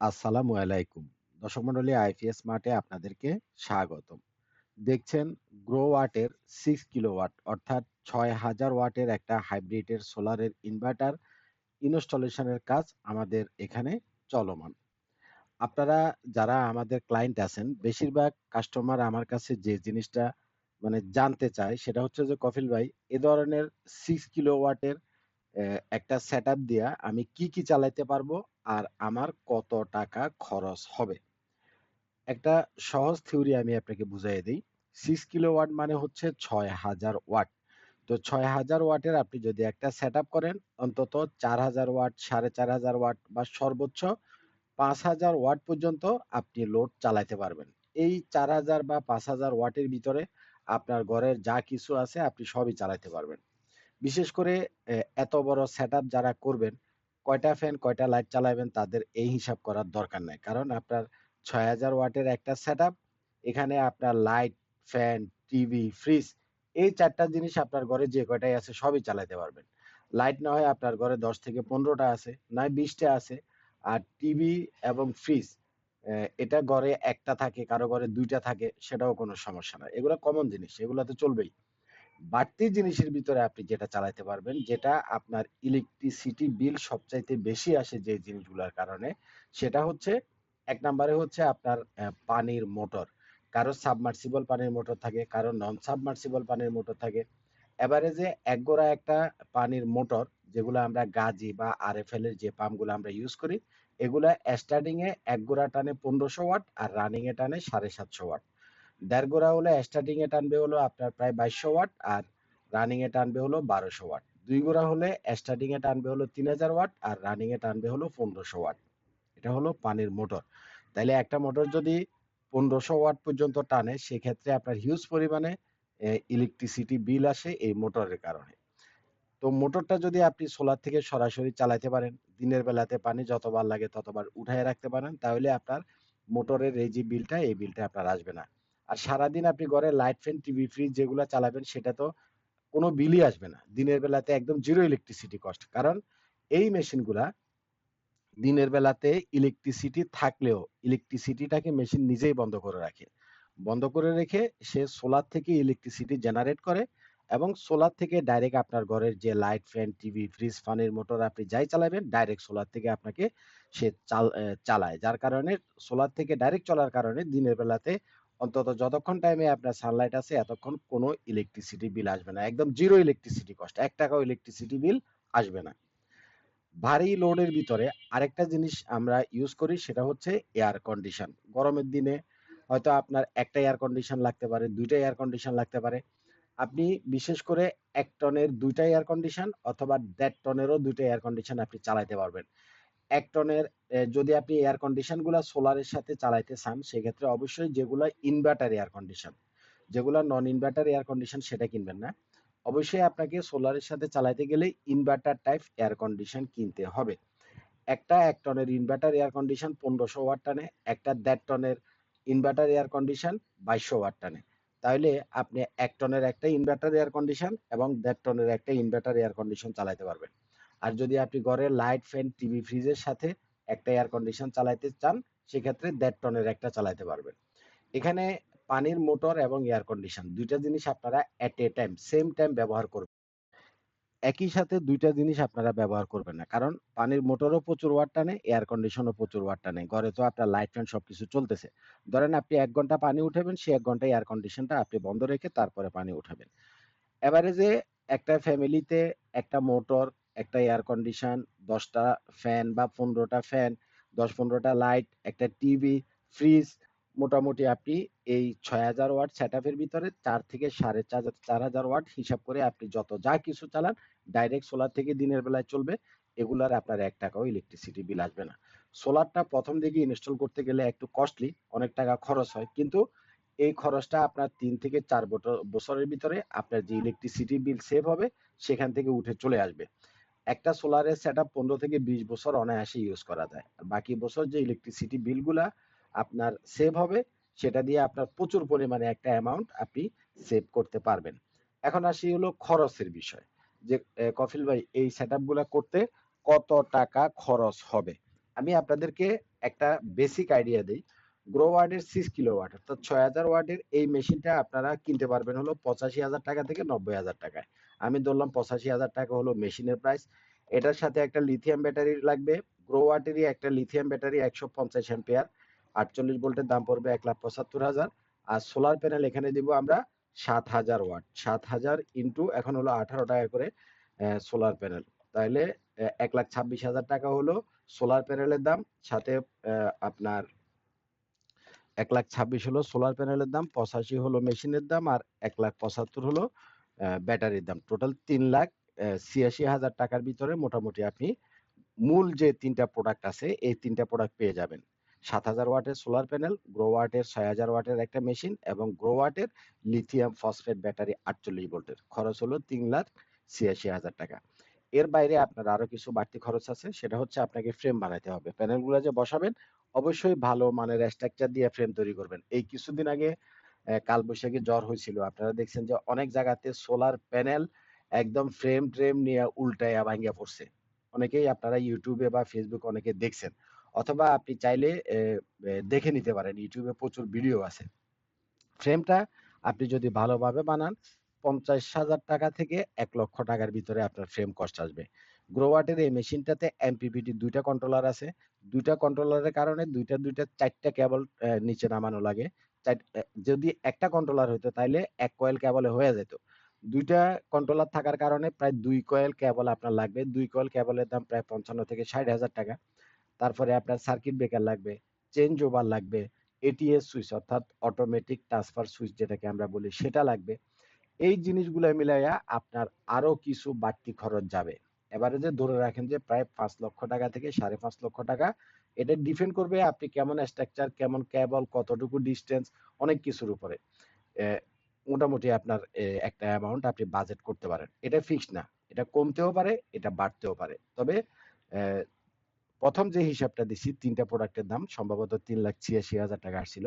আসসালামু আলাইকুম। দর্শক মন্ডলী, আইপিএস মার্টে আপনাদেরকে স্বাগতম। দেখছেন গ্রো ওয়াটের সিক্স কিলো ওয়াট অর্থাৎ ছয় হাজার ওয়াটের একটা হাইব্রিডের সোলারের ইনভার্টার ইনস্টলেশনের কাজ আমাদের এখানে চলমান। আপনারা যারা আমাদের ক্লায়েন্ট আছেন, বেশিরভাগ কাস্টমার আমার কাছে যে জিনিসটা মানে জানতে চায়, সেটা হচ্ছে যে কফিল ভাই, এ ধরনের সিক্স কিলো ওয়াটের একটা সেট দিয়া আমি কি কি চালাইতে পারব আর আমার কত টাকা খরচ হবে। একটা সহজ থিওরি আমি আপনাকে বুঝাই দিই। সিক্স কিলো ওয়াট মানে হচ্ছে ছয় হাজার ওয়াট তো ছয় হাজার ওয়াটের আপনি যদি একটা সেট করেন, অন্তত চার হাজার ওয়াট সাড়ে চার হাজার ওয়াট বা সর্বোচ্চ পাঁচ হাজার ওয়াট পর্যন্ত আপনি লোড চালাইতে পারবেন। এই চার হাজার বা পাঁচ হাজার ওয়াটের ভিতরে আপনার ঘরের যা কিছু আছে আপনি সবই চালাইতে পারবেন। বিশেষ করে এত বড় সেট যারা করবেন, কয়টা ফ্যান কয়টা লাইট চালাবেন তাদের এই হিসাব করার দরকার নাই। কারণ আপনার ছয় হাজার ওয়াটের একটা সেট এখানে আপনার লাইট ফ্যান টিভি ফ্রিজ এই চারটা জিনিস আপনার ঘরে যে কয়টাই আছে সবই চালাতে পারবেন। লাইট না হয় আপনার ঘরে দশ থেকে পনেরোটা আছে নয় বিশটা আছে। আর টিভি এবং ফ্রিজ এটা ঘরে একটা থাকে, কারও ঘরে দুইটা থাকে, সেটাও কোনো সমস্যা না এগুলো কমন জিনিস, এগুলো তো চলবেই। বাড়তি জিনিসের ভিতরে আপনি যেটা চালাতে পারবেন, যেটা আপনার ইলেকট্রিসিটি বিল সবচাইতে বেশি আসে যে জিনিসগুলোর কারণে, সেটা হচ্ছে, এক নম্বরে হচ্ছে আপনার পানির মোটর। কারও সাবমার্সিবল পানির মোটর থাকে, কারও নন সাবমার্সিবল পানির মোটর থাকে। এভারেজে এক গোড়া একটা পানির মোটর, যেগুলো আমরা গাজি বা আর এফ এর যে পাম্পগুলো আমরা ইউজ করি, এগুলা স্টার্টিং এ এক গোড়া টানে পনেরোশো ওয়াট আর রানিং এ টানে সাড়ে সাতশো ওয়াট। দেড় গোড়া হলে স্টার্টিং এ টানবে হলো আপনার প্রায় বাইশশো ওয়াট আর রানিং এ টানবে হলো বারোশো ওয়াট। দুই গোড়া হলে স্টার্টিং এ টানবে হলো তিন হাজার ওয়াট আর রানিং এ টানবে হলো পনেরোশো ওয়াট। এটা হলো পানির মোটর। তাইলে একটা মোটর যদি পনেরোশো ওয়াট পর্যন্ত টানে, সেক্ষেত্রে আপনার হিউজ পরিমাণে ইলেকট্রিসিটি বিল আসে এই মোটরের কারণে। তো মোটরটা যদি আপনি সোলার থেকে সরাসরি চালাতে পারেন, দিনের বেলাতে পানি যতবার লাগে ততবার উঠায় রাখতে পারেন, তাহলে আপনার মোটরের এই যে বিলটা এই বিলটা আপনার আসবে না। আর সারাদিন আপনি ঘরে লাইট ফ্যান টিভি ফ্রিজ যেগুলো চালাবেন, সেটা তো কোনো বিলই আসবে না। দিনের বেলাতে একদম জিরো ইলেকট্রিসিটি কস্ট কারণ এই মেশিনগুলা দিনের বেলাতে ইলেকট্রিসিটি থাকলেও ইলেকট্রিসিটিটাকে মেশিন নিজেই বন্ধ করে রাখে। বন্ধ করে রেখে সে সোলার থেকে ইলেকট্রিসিটি জেনারেট করে এবং সোলার থেকে ডাইরেক্ট আপনার ঘরের যে লাইট ফ্যান টিভি ফ্রিজ ফানের মোটর আপনি যাই চালাবেন ডাইরেক্ট সোলার থেকে আপনাকে সে চালায়। যার কারণে সোলার থেকে ডাইরেক্ট চলার কারণে দিনের বেলাতে অন্তত যতক্ষণ টাইমে আপনার সানলাইট আছে, এতক্ষণ কোনো ইলেকট্রিসিটি বিল আসবে না। একদম জিরো ইলেকট্রিসিটি কস্ট এক টাকাও ইলেকট্রিসিটি বিল আসবে না। ভারী লোডের ভিতরে আরেকটা জিনিস আমরা ইউজ করি, সেটা হচ্ছে এয়ার কন্ডিশন গরমের দিনে হয়তো আপনার একটা এয়ার কন্ডিশন লাগতে পারে, দুইটা এয়ার কন্ডিশন লাগতে পারে। আপনি বিশেষ করে এক টনের দুইটা এয়ার কন্ডিশন অথবা দেড় টনেরও দুইটা এয়ার কন্ডিশন আপনি চালাইতে পারবেন। এক টনের যদি আপনি এয়ার কন্ডিশনগুলা সোলারের সাথে চালাইতে চান, সেক্ষেত্রে অবশ্যই যেগুলো ইনভার্টার এয়ার কন্ডিশন যেগুলো নন ইনভার্টার এয়ার কন্ডিশন সেটা কিনবেন না। অবশ্যই আপনাকে সোলারের সাথে চালাইতে গেলে ইনভার্টার টাইপ এয়ার কন্ডিশন কিনতে হবে। একটা এক টনের ইনভার্টার এয়ার কন্ডিশন পনেরোশো ওয়াট টানে, একটা দেড় টনের ইনভার্টার এয়ার কন্ডিশন বাইশশো ওয়াট টানে। তাহলে আপনি এক টনের একটা ইনভার্টার এয়ার কন্ডিশন এবং দেড় টনের একটা ইনভার্টার এয়ার কন্ডিশন চালাইতে পারবেন। আর যদি আপনি ঘরে লাইট ফ্যান টিভি ফ্রিজের সাথে একটা এয়ার কন্ডিশন চালাইতে চান, সেক্ষেত্রে দেড় টনের একটা চালাইতে পারবেন। এখানে পানির মোটর এবং এয়ার কন্ডিশন দুইটা জিনিস আপনারা at a time same time ব্যবহার করবেন। একই সাথে দুইটা জিনিস আপনারা ব্যবহার করবেন না, কারণ পানির মোটরও প্রচুর ওয়াট টানে এয়ার কন্ডিশনও প্রচুর ওয়াট টানে। ঘরে তো আপনার লাইট ফ্যান সবকিছু চলতেছে। ধরেন আপনি এক ঘণ্টা পানি উঠাবেন, সে এক ঘণ্টা এয়ার কন্ডিশনটা আপনি বন্ধ রেখে তারপরে পানি উঠাবেন। এভারেজে একটা ফ্যামিলিতে একটা মোটর একটা এয়ার কন্ডিশন দশটা ফ্যান বা পনেরোটা ফ্যান দশ পনেরোটা লাইট একটা টিভি ফ্রিজ মোটামুটি আপনি এই ছয় হাজার ওয়াট সেট ভিতরে চার থেকে সাড়ে চার হাজার ওয়াট হিসাব করে আপনি যত যা কিছু চালান ডাইরেক্ট সোলার থেকে দিনের বেলায় চলবে, এগুলার আপনার এক টাকাও ইলেকট্রিসিটি বিল আসবে না। সোলারটা প্রথম দিকে ইনস্টল করতে গেলে একটু কস্টলি অনেক টাকা খরচ হয়, কিন্তু এই খরচটা আপনার তিন থেকে চার বছরের ভিতরে আপনার যে ইলেকট্রিসিটি বিল সেভ হবে, সেখান থেকে উঠে চলে আসবে। একটা সোলারের সেট আপ পনেরো থেকে বিশ বছর অনায়াসে ইউজ করা যায়। আর বাকি বছর যে ইলেকট্রিসিটি বিলগুলা আপনার সেভ হবে, সেটা দিয়ে আপনার প্রচুর পরিমাণে একটা অ্যামাউন্ট আপনি সেভ করতে পারবেন। এখন আসি হলো খরচের বিষয়। যে কফিল ভাই, এই সেট করতে কত টাকা খরচ হবে? আমি আপনাদেরকে একটা বেসিক আইডিয়া দিই। গ্রো ওয়ার্ডের সিক্স কিলো ওয়াট অর্থাৎ ছয় হাজার ওয়ার্ডের এই মেশিনটা আপনারা কিনতে পারবেন হলো পঁচাশি হাজার টাকা থেকে নব্বই হাজার টাকায়। আমি ধরলাম পঁচাশি হাজার টাকা হলো মেশিনের প্রাইস এটার সাথে একটা লিথিয়াম ব্যাটারি লাগবে। গ্রো ওয়াটেরই একটা লিথিয়াম ব্যাটারি একশো পঞ্চাশ অ্যাম্পিয়ার আটচল্লিশ ভোল্টের দাম পড়বে এক লাখ পঁচাত্তর হাজার। আর সোলার প্যানেল এখানে দিব আমরা সাত হাজার ওয়াট সাত হাজার ইন্টু এখন হলো আঠারো টাকা করে সোলার প্যানেল তাহলে এক লাখ ছাব্বিশ হাজার টাকা হলো সোলার প্যানেলের দাম। সাথে আপনার এক লাখ ছাব্বিশ হলো সোলার প্যানেলের দাম, পঁচাশি হলো মেশিনের দাম আর এক লাখ পঁচাত্তর হলো ব্যাটারির দাম। টোটাল তিন লাখ ছিয়াশি হাজার টাকার ভিতরে মোটামুটি আপনি মূল যে তিনটা প্রোডাক্ট আছে, এই তিনটা প্রোডাক্ট পেয়ে যাবেন। সাত হাজার ওয়াটের সোলার প্যানেল গ্রো ওয়াটের ছয় হাজার ওয়াটের একটা মেশিন এবং গ্রো ওয়াটের লিথিয়াম ফসফেট ব্যাটারি আটচল্লিশ ভোল্টের। খরচ হলো তিন লাখ ছিয়াশি হাজার টাকা। এর বাইরে আপনার আরও কিছু বাড়তি খরচ আছে, সেটা হচ্ছে আপনাকে ফ্রেম বানাতে হবে। প্যানেলগুলো যে বসাবেন অবশ্যই ভালো মানের স্ট্রাকচার দিয়ে ফ্রেম তৈরি করবেন। এই কিছুদিন আগে কালবৈশাখী জ্বর হয়েছিল। আপনারা দেখছেন যে অনেক জায়গাতে সোলার প্যানেল একদম ফ্রেম ট্রেম নিয়ে উল্টায়া ভাঙ্গিয়া পড়ছে। অনেকেই আপনারা ইউটিউবে বা ফেসবুকে অনেকে দেখছেন। অথবা আপনি চাইলে দেখে নিতে পারেন। ইউটিউবে প্রচুর ভিডিও আছে। ফ্রেমটা আপনি যদি ভালোভাবে বানান, পঞ্চাশ হাজার টাকা থেকে এক লক্ষ টাকার ভিতরে আপনার ফ্রেম কস্ট আসবে। গ্রোওয়াটের এই মেশিনটাতে এমপিপিটি দুইটা কন্ট্রোলার আছে। দুইটা কন্ট্রোলারের কারণে দুইটা দুইটা, চারটা কেবল নিচে নামানো লাগে। যদি একটা কন্ট্রোলার হতো তাহলে এক কয়েল কেবলে হয়ে যেত। দুইটা কন্ট্রোলার থাকার কারণে প্রায় দুই কয়েল কেবল আপনার লাগবে। দুই কয়েল কেবলের দাম প্রায় পঞ্চান্ন থেকে ষাট হাজার টাকা। তারপরে আপনার সার্কিট ব্রেকার লাগবে চেঞ্জ ওভার লাগবে এটিএস সুইচ অর্থাৎ অটোমেটিক ট্রান্সফার সুইচ যেটাকে আমরা বলি, সেটা লাগবে। এই জিনিসগুলো মিলাইয়া আপনার আরও কিছু বাড়তি খরচ যাবে। যে ধরে রাখেন যে প্রায় পাঁচ লক্ষ টাকা থেকে সাড়ে পাঁচ লক্ষ টাকা। এটা ডিপেন্ড করবে আপনি কেমন স্ট্রাকচার কেমন কেবল কতটুকু ডিস্টেন্স অনেক কিছুর উপরে। মোটামুটি আপনার একটা অ্যামাউন্ট আপনি বাজেট করতে পারেন। এটা ফিক্স না। এটা কমতেও পারে, এটা বাড়তেও পারে। তবে প্রথম যে হিসাবটা দিছি, তিনটা প্রোডাক্টের দাম, সম্ভবত তিন লাখ ছিয়াশি হাজার টাকা আসছিল।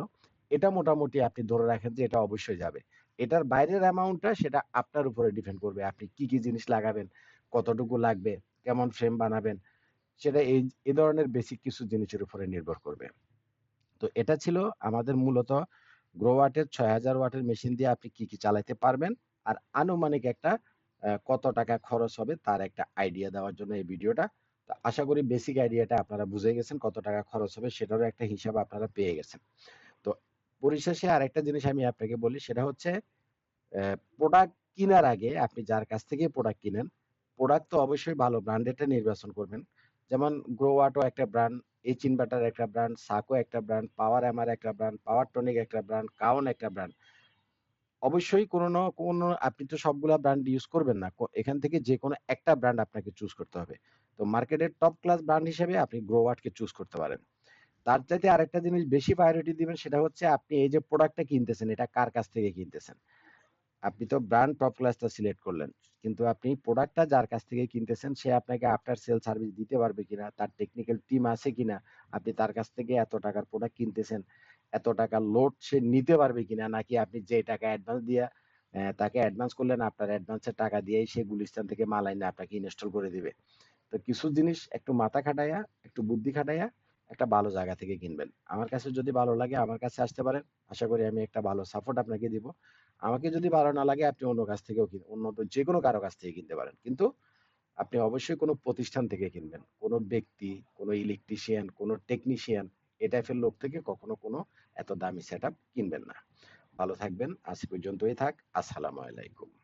এটা মোটামুটি আপনি ধরে রাখেন যে এটা অবশ্যই যাবে। এটার বাইরের অ্যামাউন্টটা সেটা আপনার উপরে ডিপেন্ড করবে। আপনি কি কি জিনিস লাগাবেন কতটুকু লাগবে, কেমন ফ্রেম বানাবেন, সেটা এই এই ধরনের বেসিক কিছু জিনিসের উপরে নির্ভর করবে। তো এটা ছিল আমাদের মূলত গ্রো ওয়াটের ছয় হাজার ওয়াটের মেশিন দিয়ে আপনি কি কি চালাতে পারবেন আর আনুমানিক একটা কত টাকা খরচ হবে তার একটা আইডিয়া দেওয়ার জন্য এই ভিডিওটা। তো আশা করি বেসিক আইডিয়াটা আপনারা বুঝে গেছেন কত টাকা খরচ হবে সেটারও একটা হিসাব আপনারা পেয়ে গেছেন। তো পরিশেষে আরেকটা জিনিস আমি আপনাকে বলি, সেটা হচ্ছে প্রোডাক্ট কেনার আগে আপনি যার কাছ থেকে প্রোডাক্ট কিনেন প্রোডাক্ট তো অবশ্যই ভালো ব্র্যান্ডেডটা নির্বাচন করবেন। যেমন গ্রোওয়াটো একটা ব্র্যান্ড এইচ ইনভার্টার একটা ব্র্যান্ড সাকো একটা ব্র্যান্ড পাওয়ার এমআর একটা ব্র্যান্ড পাওয়ার টনিক একটা ব্র্যান্ড কাউন একটা ব্র্যান্ড অবশ্যই কোনো না কোনো, আপনি তো সবগুলা ব্র্যান্ড ইউজ করবেন না। এখান থেকে যে কোনো একটা ব্র্যান্ড আপনাকে চুজ করতে হবে। তো মার্কেটের টপ ক্লাস ব্র্যান্ড হিসেবে আপনি গ্রোওয়াটকে চুজ করতে পারেন। তার চাইতে আরেকটা জিনিস বেশি প্রায়োরিটি দিবেন সেটা হচ্ছে আপনি এই যে প্রোডাক্টটা কিনতেছেন, এটা কার কাছ থেকে কিনতেছেন? আপনি তো ব্র্যান্ড টপ ক্লাসটা সিলেক্ট করলেন। কিন্তু আপনি প্রোডাক্টটা যার কাছ থেকে কিনতেছেন, সে আপনাকে আফটার সেল সার্ভিস দিতে পারবে কিনা, তার টেকনিক্যাল টিম আছে কিনা, আপনি তার কাছ থেকে এত টাকার প্রোডাক্ট কিনতেছেন, এত টাকা লোড সে নিতে পারবে কিনা, নাকি আপনি যে টাকা অ্যাডভান্স দিয়ে তাকে অ্যাডভান্স করলেন, আপনার অ্যাডভান্সের টাকা দিয়েই সে গুলিস্তান থেকে মাল আইনে আপনাকে ইনস্টল করে দিবে। তো কিছু জিনিস একটু মাথা খাটাইয়া, একটু বুদ্ধি খাটাইয়া একটা ভালো জায়গা থেকে কিনবেন। আমার কাছে যদি ভালো লাগে, আমার কাছে আসতে পারেন। আশা করি আমি একটা ভালো সাপোর্ট আপনাকে দিব। আমাকে যদি ভালো না লাগে, আপনি অন্য কাছ থেকেও অন্য যে কোনো কারও কাছ থেকে কিনতে পারেন। কিন্তু আপনি অবশ্যই কোনো প্রতিষ্ঠান থেকে কিনবেন। কোনো ব্যক্তি, কোনো ইলেকট্রিশিয়ান কোনো টেকনিশিয়ান এ টাইপের লোক থেকে কখনো কোনো এত দামি সেট কিনবেন না। ভালো থাকবেন। আজ পর্যন্তই থাক। আসসালামু আলাইকুম।